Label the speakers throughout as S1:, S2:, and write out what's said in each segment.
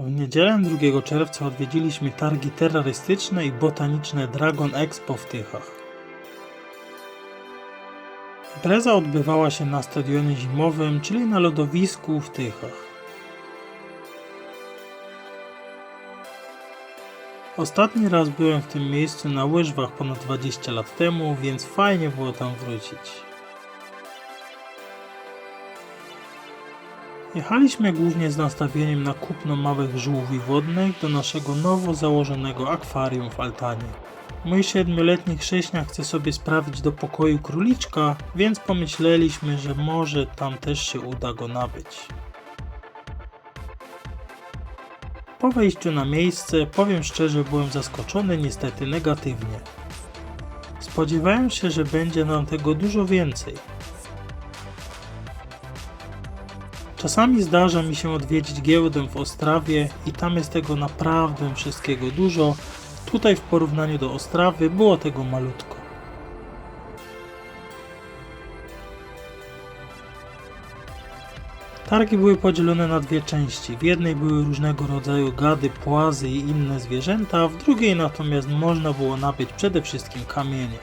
S1: W niedzielę 2 czerwca odwiedziliśmy targi terrorystyczne i botaniczne Dragon Expo w Tychach. Impreza odbywała się na stadionie zimowym, czyli na lodowisku w Tychach. Ostatni raz byłem w tym miejscu na łyżwach ponad 20 lat temu, więc fajnie było tam wrócić. Jechaliśmy głównie z nastawieniem na kupno małych żółwi wodnych do naszego nowo założonego akwarium w altanie. Mój siedmioletni chrześniak chce sobie sprawić do pokoju króliczka, więc pomyśleliśmy, że może tam też się uda go nabyć. Po wejściu na miejsce, powiem szczerze, byłem zaskoczony niestety negatywnie. Spodziewałem się, że będzie nam tego dużo więcej. Czasami zdarza mi się odwiedzić giełdę w Ostrawie i tam jest tego naprawdę wszystkiego dużo. Tutaj w porównaniu do Ostrawy było tego malutko. Targi były podzielone na dwie części. W jednej były różnego rodzaju gady, płazy i inne zwierzęta, w drugiej natomiast można było nabyć przede wszystkim kamienie.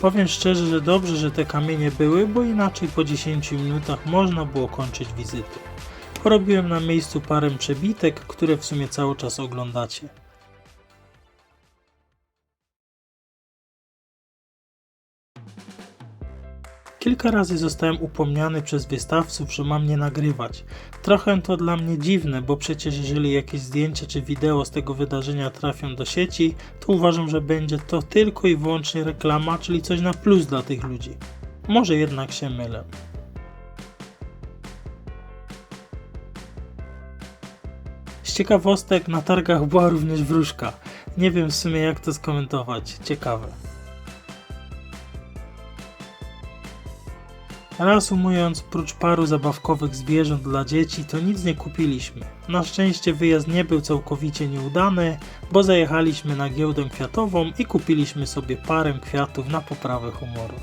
S1: Powiem szczerze, że dobrze, że te kamienie były, bo inaczej po 10 minutach można było kończyć wizyty. Porobiłem na miejscu parę przebitek, które w sumie cały czas oglądacie. Kilka razy zostałem upomniany przez wystawców, że mam nie nagrywać. Trochę to dla mnie dziwne, bo przecież jeżeli jakieś zdjęcia czy wideo z tego wydarzenia trafią do sieci, to uważam, że będzie to tylko i wyłącznie reklama, czyli coś na plus dla tych ludzi. Może jednak się mylę. Z ciekawostek na targach była również wróżka. Nie wiem w sumie jak to skomentować. Ciekawe. Reasumując, prócz paru zabawkowych zwierząt dla dzieci, to nic nie kupiliśmy. Na szczęście wyjazd nie był całkowicie nieudany, bo zajechaliśmy na giełdę kwiatową i kupiliśmy sobie parę kwiatów na poprawę humoru.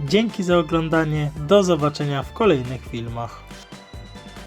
S1: Dzięki za oglądanie, do zobaczenia w kolejnych filmach.